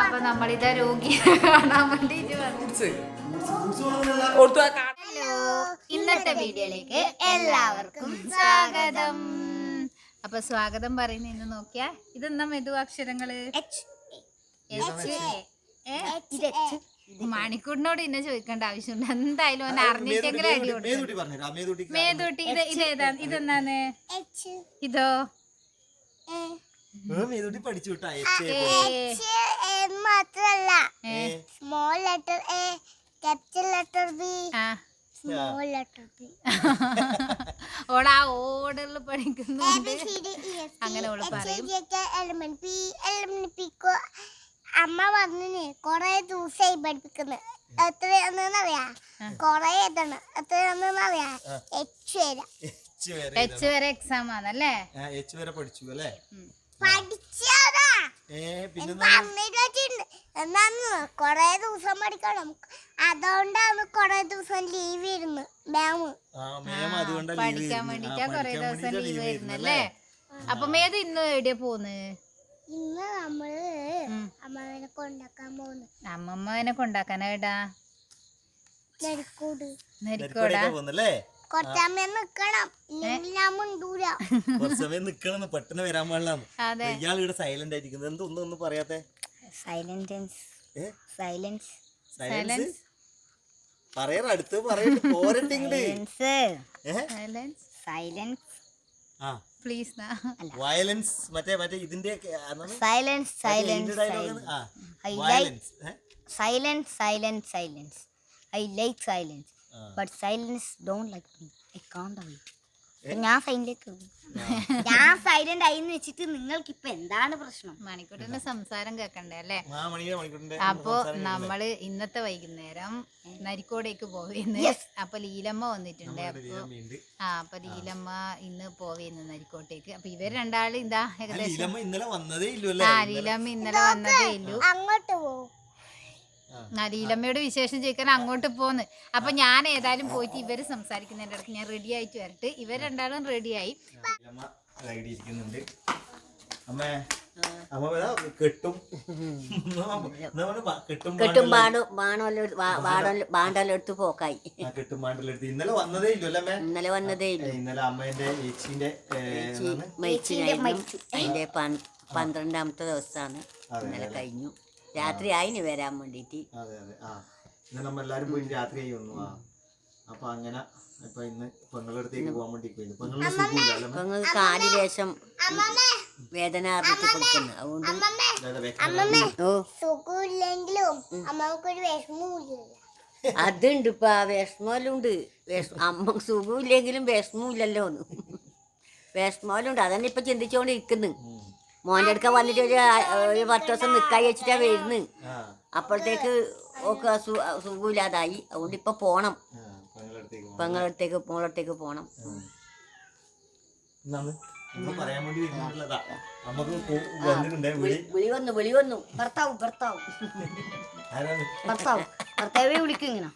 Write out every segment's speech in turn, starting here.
അപ്പൊ നമ്മളിതാ രോഗി കാണാൻ വേണ്ടി ഹലോ ഇന്നത്തെ വീഡിയോയിലേക്ക് എല്ലാവർക്കും സ്വാഗതം അപ്പൊ സ്വാഗതം പറയുന്ന ഇന്ന് നോക്കിയാ ഇതെന്താ മെതു അക്ഷരങ്ങൾ എച്ച്, എ, എ. മണിക്കൂറിനോട് ഇന്നെ ചോദിക്കേണ്ട ആവശ്യമുണ്ട്. എന്തായാലും ഒന്ന് അറിഞ്ഞിട്ടെങ്കിലും അടി കൊടുക്കും. മേതുട്ടി ഇത് ഇതേതാ? ഇതെന്നാണ് ഇതോ? മേതുട്ടി പഠിച്ചു മാത്രല്ല. Small letter A capital letter B ആ. സ്മോൾ ലെറ്റർ ബി ഓള പഠിക്കുന്നുണ്ട്. അങ്ങനെ ഓൾ പറയും. എലമെന്റ് പി എലമെന്റ് പിക്കോ അമ്മ പറഞ്ഞിന് കൊറേ ദിവസമായി പഠിപ്പിക്കുന്നത് എത്രയാണെന്നറിയാ? കൊറേ എത്തണം എത്രയാണെന്നറിയാ? എച്ച് വരെ. എച്ച് വരെ എച്ച് വരെ എക്സാം ആണല്ലേ? എച്ച് വരെ പഠിച്ചു അല്ലേ? പഠിച്ചതാ. എന്നാന്ന് കൊറേ ദിവസം പഠിക്കണം. അതുകൊണ്ടാണ് കൊറേ ദിവസം ലീവ് ഇരുന്ന്. മാം പഠിക്കാൻ. വേണ്ടിട്ടാ കൊറേ ദിവസം ലീവ് ഇരുന്നല്ലേ? അപ്പൊ മേത് ഇന്ന് എവിടെയാ പോന്ന് ഇന്ന് നമ്മൾ ഉം. അമ്മനെ കൊണ്ടാക്കാൻ പോകുന്നു അമ്മമ്മനെ കൊണ്ടാക്കാനാ നരിക്കോട്. നരിക്കോടാ? പോകുന്നല്ലേ? കൊറച്ചമ്മ നിക്കണം. ഇല്ലെങ്കിൽ ഞാൻ മുണ്ടൂല. കുറച്ച് സമയം നിക്കണം പെട്ടെന്ന് വരാൻ പാടില്ലാന്ന് അതെ. ഇയാൾ ഇവിടെ സൈലന്റ് ആയിരിക്കുന്നത് എന്ത് ഒന്നും ഒന്നും പറയാത്തെ? സൈലൻസ് സൈലൻസ് സൈലൻസ് പറയാറ അടുത്ത് പറയട്ട് പോരട്ടെ സൈലൻസ് സൈലൻസ് ആ. പ്ലീസ് നാ വയലൻസ് മറ്റേ മറ്റേ ഇതിന്റെ silence silence I violence silence silence silence I like silence but silence don't like me I can't avoid ഞാൻ സൈലന്റ് ഞാൻ സൈലന്റ് ആയി വെച്ചിട്ട് നിങ്ങൾക്ക് ഇപ്പൊ എന്താണ് പ്രശ്നം? മണിക്കൂട്ടിന്റെ സംസാരം കേക്കണ്ടേ അല്ലേ? അപ്പൊ നമ്മൾ ഇന്നത്തെ വൈകുന്നേരം നരിക്കോടേക്ക് പോവേന്ന് അപ്പൊ ലീലമ്മ വന്നിട്ടുണ്ട്. അപ്പൊ ആ അപ്പൊ ലീലമ്മ ഇന്ന് പോവുന്നു നരിക്കോട്ടേക്ക്. അപ്പൊ ഇവർ രണ്ടാളും ഇതാ ഏകദേശം ലീലമ്മ ഇന്നലെ വന്നതേ ഇല്ലല്ലേ ആ ലീലമ്മ ഇന്നലെ വന്നതേ ഇല്ലു. അങ്ങോട്ട് പോകും ആ വിശേഷം ചോദിക്കാൻ അങ്ങോട്ട് പോന്ന്. അപ്പൊ ഞാൻ ഏതായാലും പോയിട്ട് ഇവർ സംസാരിക്കുന്നതിന്റെ ഇടയ്ക്ക് ഞാൻ റെഡി ആയിട്ട് വരട്ടെ. ഇവർ രണ്ടാളും റെഡിയായി കെട്ടും? കെട്ടും ബാണ്ടെടുത്ത് പോക്കായി. ആ, കെട്ടും പാണ്ടലെടുത്ത് ഇന്നലെ വന്നതേ ഇല്ല അമ്മേ? ഇന്നലെ വന്നതേ ഇല്ല. ഇന്നലെ അമ്മേന്റെ ഏച്ചിന്റെ അതിന്റെ പന്ത്രണ്ടാമത്തെ ദിവസമാണ്. ഇന്നലെ കഴിഞ്ഞു. രാത്രി ആയിന് വരാൻ വേണ്ടിട്ട്. അതെ അതെ. ആ. ഇന്നലെ നമ്മ എല്ലാരും പോയിട്ട് രാത്രി ആയി വന്നു. ആ. അപ്പൊ അങ്ങനെ ഇപ്പൊ ഇന്ന് പെങ്ങളടുത്തേക്ക് പോകാൻ വേണ്ടി പോയി പെങ്ങളുടെ സുഖമില്ല അല്ലേ കാലി ലേശം വേദന അറിഞ്ഞിട്ട് കൊടുക്കുന്നു. അതുകൊണ്ട് അമ്മമ്മേ. ഓ. സുഖമില്ലെങ്കിലും അമ്മക്കൊരു വിഷമമില്ല അതുണ്ട് ഇപ്പൊ ആ അമ്മ സുഖമില്ലെങ്കിലും വിഷമമില്ലല്ലോ ഒന്ന് അതന്നെ ഇപ്പൊ ചിന്തിച്ചോണ്ടിരിക്കുന്നു. മോന്റെ അടുക്ക വന്നിട്ട് ഒരു ഒരു പത്ത് ദിവസം നിക്കായി വെച്ചിട്ടാ വരുന്നത് ആ. അപ്പോഴത്തേക്ക് ഒക്കെ സുഖമില്ലാതായി. അതുകൊണ്ട് ഇപ്പൊ പോണം. പെങ്ങളടുത്തേക്ക്. മോളടുത്തേക്ക് പോണം. വിളി? വന്നു വിളി വന്നു. ഭർത്താവ് ഭർത്താവ്. ഭർത്താവ്. ഭർത്താവെ വിളിക്കും ഇങ്ങനെ.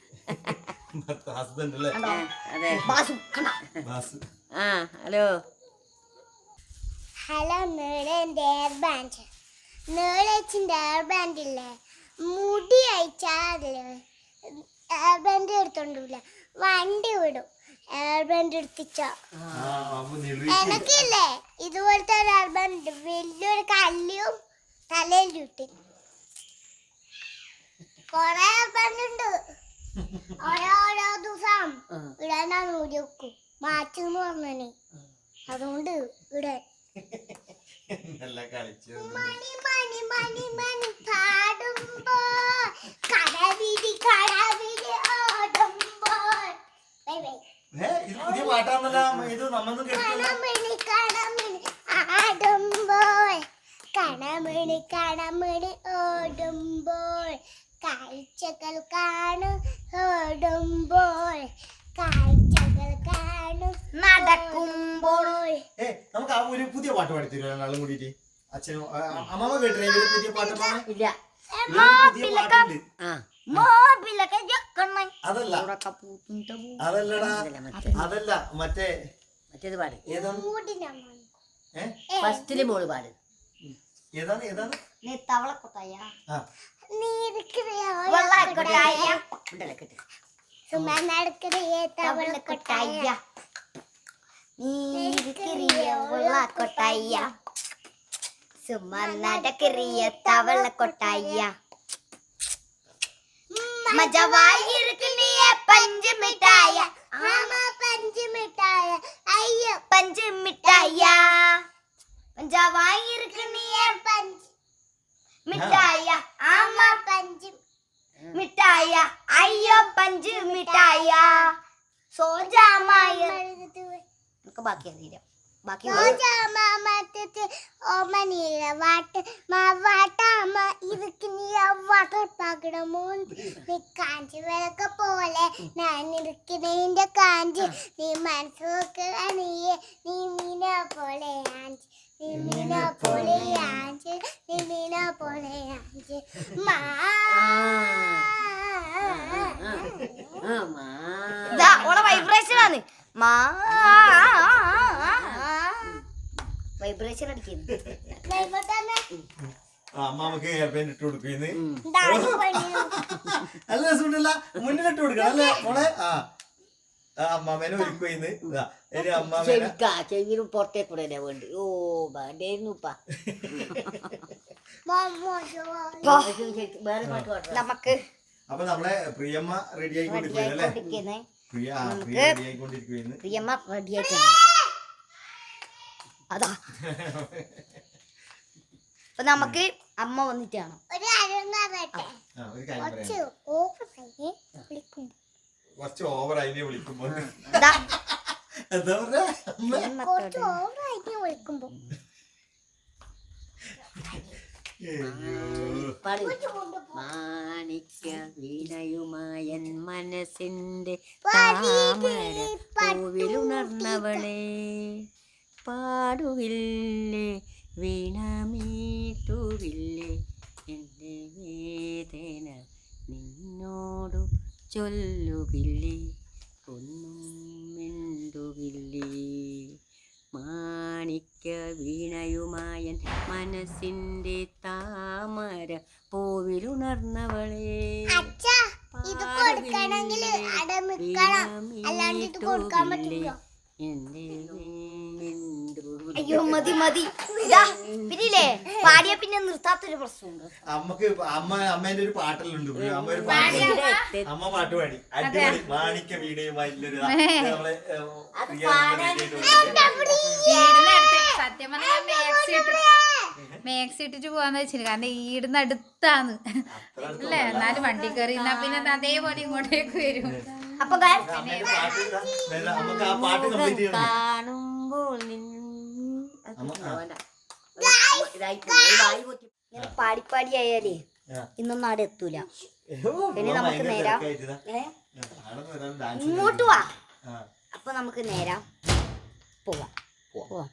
ഹസ്ബൻഡ് അല്ലേ? അതെ. ബാസു കണ്ട ബാസ്. ആ ഹലോ. ഹലോ നീളന്റെ എയർ ബാൻഡ്. നീളച്ചിന്റെ എയർ ബാൻഡ് ഇല്ലേ മുടി അയച്ചാലേ എയർ ബാൻഡ് എടുത്തോണ്ടില്ല വണ്ടി വിടും. എയർ ബാൻഡ് എടുത്തിച്ചോ? എനിക്കില്ലേ? ഇതുപോലത്തെ ഒരു എയർ ബാൻഡ് വലിയൊരു കല്ലും തലയിൽ ചുട്ടി. കൊറേ എയർ ബാൻഡ് ഉണ്ട്. ഓരോരോ ദിവസം ഇടാനാണ് മുടി വെക്കും. മാറ്റെന്ന് പറഞ്ഞേ അതുകൊണ്ട് ഇടാൻ നല്ല കളിച്ചു ഇത് പുതിയ പാട്ടാണല്ലോ. ഇത് കേട്ടിട്ടില്ല. കണമണി കണമണി ഓടുമ്പോൾ കാഴ്ചകൾ കാണും ഓടുമ്പോൾ. കാണും നടക്കുമ്പോൾ. നമുക്ക് ആ ഒരു പുതിയ പാട്ട് പാടിത്തരും രണ്ടാളും കൂടിയിട്ട്. അച്ഛനും അമ്മമ്മ കേട്ടില്ലേ? ഒരു പുതിയ പാട്ട്? ഇല്ല അതല്ല. അതല്ലടാ. അതല്ല മറ്റേ. മറ്റേത് പാട്. ഏതാണ് മൂടിനമ്മ ഏ? ഫസ്റ്റിൽ മോൾ പാട്. ഏതാണ് ഏതാണ്? നീ തവളക്കൊട്ടായ நீ உலா கொட்டாயா சும்மா நடக்கிறிய தவள கொட்டாயா மஜவாய் இருக்கு நீ பஞ்சு மிட்டாய. ஆமா பஞ்சு மிட்டாய. ஐயோ பஞ்சு மிட்டாயா. மஜவாய் இருக்கு நீ பஞ்சு மிட்டாயா. ஆமா பஞ்சு மிட்டாயா. ஐயோ பஞ்சு மிட்டாயா. சோஜாமா നമുക്ക് ബാക്കി അറിയില്ല ബാക്കി കാഞ്ചി വിളക്ക പോലെ ഞാൻ ഇരിക്കുന്നതിന്റെ കാഞ്ചി. നീ മനസ്സ് നോക്കുക നീ നീ മീന പോലെ ആഞ്ചി. നീ മീന പോലെ ആഞ്ചി. നീ മീന പോലെ ആഞ്ചി. മാ. ഓളെ വൈബ്രേഷൻ ആണ്. മാ. വൈബ്രേഷൻ അടിക്കുന്നു. അമ്മാമക്ക് ഹെയർ ബാൻഡ് ഇട്ട് കൊടുക്കുന്നു നല്ല രസമുണ്ടല്ല. മുന്നിലിട്ട് കൊടുക്കണം അല്ലേ മോളെ? ആ. ആ അമ്മാമേനെ ഒരുക്കുന്ന് അമ്മാമേനെ ചെവിയിലും പുറത്തേക്ക് കൂടെ വേണ്ടി. ഓ വേണ്ടായിരുന്നു ഉപ്പ വേറെ പാട്ട് പാടാം നമുക്ക് അപ്പൊ നമ്മളെ പ്രിയമ്മ റെഡി ആയിക്കൊണ്ടിരിക്കുന്നു അല്ലേ? പ്രിയ റെഡി ആയിക്കൊണ്ടിരിക്കുന്നു പ്രിയമ്മ റെഡി ആയിട്ടാണ് അതാ. അപ്പൊ നമുക്ക് അമ്മ ഒരു കാര്യം കുറച്ച് ഓവർ ആയി. വിളിക്കുമ്പോ. എന്താ വിളിക്കുമ്പോ. മാണിക്യ വീണയുമായൻ മനസ്സിന്റെ താമര പൂവിലുണർന്നവളെ പാടുകില്ലേ? വീണമീട്ടുകില്ലേ എന്റെ വേദന നിന്നോടു ചൊല്ലുകില്ലേ? ഒന്നും മിണ്ടുകില്ലേ മാണിക്യ വീണയുമായൻ മനസ്സിന്റെ താമര പോവിലുണർന്നവളെ. അച്ഛാ ഇത് കൊടുക്കണമെങ്കിൽ അടമിക്കണം. അല്ലാണ്ട് ഇത് കൊടുക്കാൻ പറ്റില്ല എന്റെ. അയ്യോ മതി മതി. പിന്നില്ലേ? പാടിയ പിന്നെ നിർത്താത്തൊരു പ്രശ്നമുണ്ട്. അമ്മയ്ക്ക് അമ്മ അമ്മേന്റെ ഒരു പാട്ടെല്ലാം ഉണ്ട് അമ്മ ഒരു പാട്ട് അമ്മ. പാട്ട് പാടി. അടിപൊളി. ഇല്ലൊരു ഇതാ. ഇത് നമ്മളെ ഏ, പ്രിയ സത്യം പറഞ്ഞാൽ മാക്സി ഇട്ട് മാക്സി ഇട്ടിട്ട് പോവാന്ന് വെച്ചില്ല. കാരണം ഈടുന്ന് അടുത്താന്ന് അല്ലേ എന്നാലും വണ്ടി കയറി എന്നാ പിന്നെ അത് അതേപോലെ ഇങ്ങോട്ടേക്ക് വരും. അപ്പൊ guys, ഇത് അമ്മേന്റെ പാട്ട് ഇതാ. വേണ്ട, നമുക്ക് ആ പാട്ട് കംപ്ലീറ്റ് ചെയ്യണം. കാണുമ്പോൾ നിൻ ഇങ്ങനെ പാടി പാടി ആയാലേ. ഇന്നൊന്നും അവിടെ എത്തൂല. ഇനി നമുക്ക് നേരാ. ഇങ്ങോട്ട് വാ. അപ്പൊ നമുക്ക് നേരാ. പോവാം. പോവാം.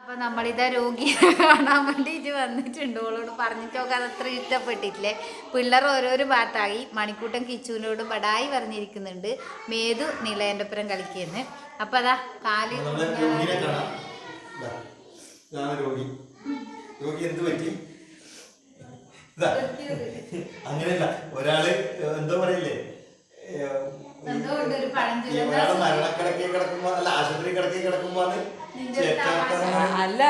അപ്പൊ നമ്മളിതാ രോഗിയെ കാണാൻ വേണ്ടിയിട്ട് വന്നിട്ടുണ്ട്. ഓളോട് പറഞ്ഞിട്ടൊക്കെ അത് അത്ര ഇഷ്ടപ്പെട്ടിട്ടില്ലേ? പിള്ളേർ ഓരോരോ ഭാഗത്തായി മണിക്കൂട്ടം കിച്ചുവിനോട് പടായി പറഞ്ഞിരിക്കുന്നുണ്ട്. മേതു നിലയന്റെപ്പുറം കളിക്കുന്നു. അപ്പൊ അതാ കാൽ ഇതാണ് രോഗി. രോഗി എന്ത് പറ്റി. അങ്ങനെയല്ല. ഒരാൾ എന്തോ പറയില്ലേ? ഒരാൾ മരണക്കിടക്കി കിടക്കുമ്പോ അല്ല ആശുപത്രി കിടക്കി കിടക്കുമ്പോ അല്ല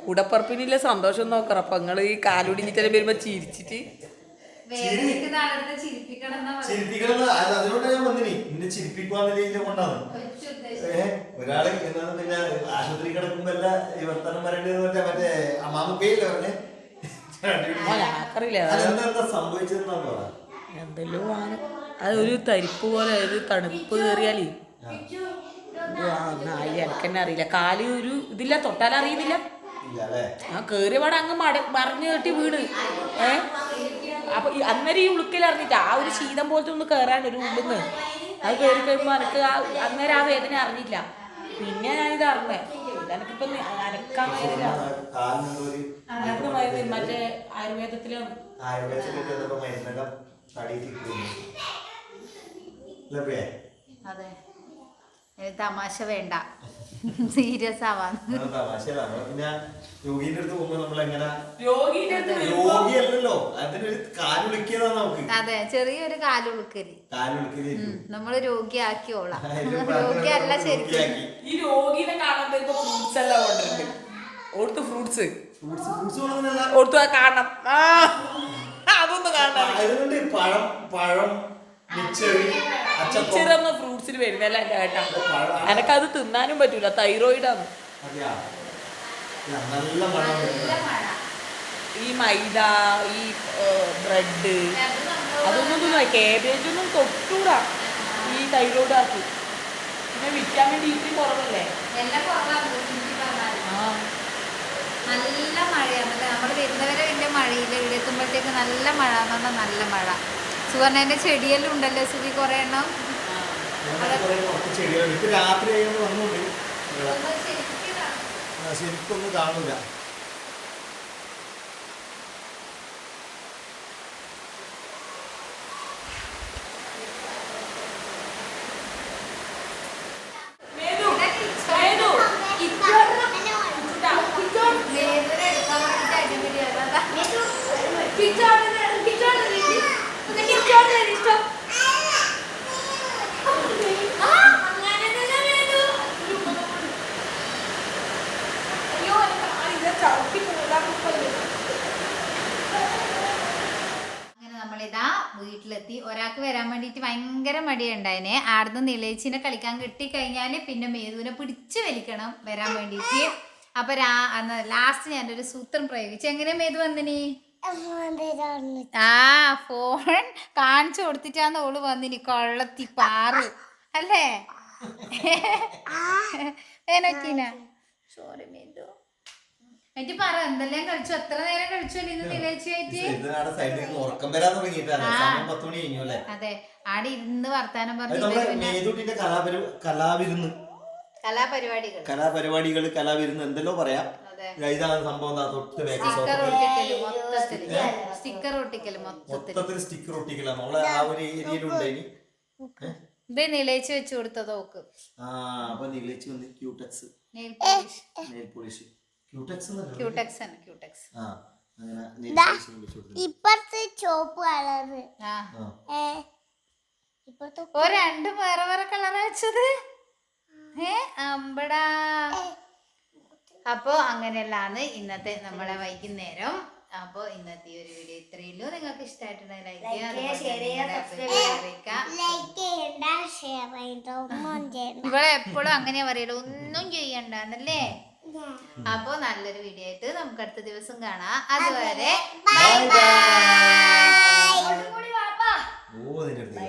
കൂടപ്പറപ്പിനില്ല സന്തോഷം നോക്കറ അപ്പൊ നിങ്ങൾ ഈ കാലുടിഞ്ഞിട്ടെല്ലാം വരുമ്പോ ചിരിച്ചിട്ട് വേദനിക്കുന്ന ആളുടെ ചിരിപ്പിക്കണം എന്നാ പറയുന്നത്. ചിരിപ്പിക്കണം അതിനോട് ഞാൻ വന്നിനി. നിന്നെ ചിരിപ്പിക്കുവാന്നുള്ള രീതിയിൽ കൊണ്ടാണ്. ഏഹ് ഒരാൾ എന്നാണ് പിന്നെ ആശുപത്രി കിടക്കുമ്പല്ല ഈ വർത്തമാനം വരേണ്ടത് മറ്റേ മറ്റേ അമ്മാമുക്കയില്ലേ പറഞ്ഞേ? അതെന്താ പറ. എന്തെല്ലോ ആണ്. അത് ഒരു തരിപ്പ് പോലെ ഒരു തണുപ്പ് കയറിയാലേ നായി എനക്കെന്നെ അറിയില്ല. കാൽ ഒരു ഇതില്ല തൊട്ടാൽ അറിയുന്നില്ല ഇല്ല ആ കേറിയ പാടെ അങ്ങ് മട മറിഞ്ഞു കെട്ടി വീണ്. ഏ? അപ്പൊ ഈ അന്നേരം ഈ ഉളുക്കൽ അറിഞ്ഞിട്ട് ആ ഒരു ശീതം പോലത്തെ ഒന്ന് കയറാൻ ഒരു ഉള്ളുന്ന്. അത് കയറി കഴിയുമ്പോ എനിക്ക് ആ അന്നേരം ആ വേദന അറിഞ്ഞില്ല. പിന്നെ ഞാനിത് അറിഞ്ഞേ. എനിക്കിപ്പൊ അനക്കാൻ മരുന്ന് മറ്റേ ആയുർവേദത്തിലാണ് അതെ. തമാശ വേണ്ട. സീരിയസ് യോഗീന്റെ അടുത്ത് പോകുമ്പോ നമ്മൾ എങ്ങനെ അതിനൊരു നമുക്ക്. അതെ ചെറിയൊരു കാലുളുക്കൽ നമ്മൾ രോഗിയാക്കിയോളാം. രോഗിയല്ല ശരിക്കും. ഈ രോഗീനെ ഫ്രൂട്ട്സ് എല്ലാം ഓർത്ത് ഫ്രൂട്ട്സ് കൊണ്ടുവന്നല്ല. ആ കാണണം. അതൊന്ന് കാണണം. അതുകൊണ്ട് പഴം പഴം മിച്ചറി അച്ചപ്പം. ഫ്രൂട്ട്സിൽ വരുന്നല്ല എന്റെ ഏട്ടാ? എനക്കത് തിന്നാനും പറ്റൂല തൈറോയിഡാണ്. ഈ മൈദ ഈ ബ്രെഡ് അതൊന്നും തിന്നാ കേബേജ് ഒന്നും തൊട്ടൂടാ ഈ തൈറോയിഡ് ആക്കി പിന്നെ വിറ്റാമിൻ ഡി ത്രീ കുറവല്ലേ? നല്ല മഴയാണ് നമ്മൾ വരുന്നവരെ വലിയ മഴയില്ല. ഇവിടെ എത്തുമ്പോഴത്തേക്ക് നല്ല മഴ എന്ന് പറഞ്ഞാൽ നല്ല മഴ. സുവർണേന്റെ ചെടിയെല്ലാം ഉണ്ടല്ലോ സുഖി കുറെ എണ്ണം? ചെടികളുണ്ട് ഇപ്പൊ രാത്രി ആയതുകൊണ്ട് വന്നുകൊണ്ട് ശരിക്കും കാണാം. ശരിക്കൊന്നും കാണൂല മേതു മേതു വേദന എടുക്കാൻ വേണ്ടിയിട്ട് അടിപൊളിയാണ്. അതാ. അങ്ങനെ നമ്മളിതാ വീട്ടിലെത്തി. ഒരാൾക്ക് വരാൻ വേണ്ടിയിട്ട് ഭയങ്കര മടിയുണ്ടായിനെ. ആടുന്ന് നിലയിച്ചിനെ കളിക്കാൻ കിട്ടിക്കഴിഞ്ഞാൽ പിന്നെ മേതുവിനെ പിടിച്ച് വലിക്കണം വരാൻ വേണ്ടിയിട്ട്. അപ്പൊ രാ അന്ന് ലാസ്റ്റ് ഞാനൊരു സൂത്രം പ്രയോഗിച്ചു. എങ്ങനെ മേതു വന്നിനി? ആ ഫോൺ കാണിച്ചു കൊടുത്തിട്ടാന്ന് ഓൾ വന്നിനി. കൊള്ളത്തി പാറ്. അല്ലേ? ഏനോക്കീന? സോറി മേതു. എന്നിട്ട് പറ എന്തെല്ലാം കഴിച്ചു? എത്ര നേരം കഴിച്ചു ഇന്ന് ഉറക്കം വരാൻ തുടങ്ങിയിട്ടാണ് അതെ. ആടെ ഇരുന്ന് വർത്താനം പറഞ്ഞു കലാവിരുന്ന്. കലാപരിപാടികൾ. കലാപരിപാടികൾ കലാവിരുന്ന് എന്തെല്ലോ പറയാം. ഇതാണ് സംഭവം സ്റ്റിക്കർ മൊത്തത്തിൽ സ്റ്റിക്കർ ഒട്ടിക്കലാണ് നമ്മളെ ആ ഒരു ഏരിയയിലുണ്ട് ഇനി ഇത് നിലയിച്ച് വെച്ച് കൊടുത്തത് ഓക്ക് ആ അപ്പൊ നിളിച്ച് വന്ന് Cutex. Nail polish. Nail polish. Cutex Cutex Cutex ആ ചോപ്പ് കളറ്. ആ. ആ. ഏ ഇപ്പുറത്ത് ഓ രണ്ടും വേറെ വേറെ കളർ വെച്ചത്? ഏ അമ്പടാ. അപ്പോ അങ്ങനെയല്ലാന്ന് ഇന്നത്തെ നമ്മളെ വൈകുന്നേരം. അപ്പോ ഇന്നത്തെ ഈ ഒരു വീഡിയോ ഇത്രയേ ഉള്ളൂ. നിങ്ങൾക്ക് ഇഷ്ടമായിട്ടുണ്ടെങ്കിൽ ലൈക്ക് ചെയ്യുക ഇവിടെ എപ്പോഴും അങ്ങനെയാ പറയുള്ളൂ ഒന്നും ചെയ്യണ്ടെന്നല്ലേ? അപ്പോ നല്ലൊരു വീഡിയോ ആയിട്ട് നമുക്ക് അടുത്ത ദിവസം കാണാം. അതുവരെ ബൈ ബൈ കൂടി വാപ്പാ ഓ നിന്റെ അടുത്ത് ബൈ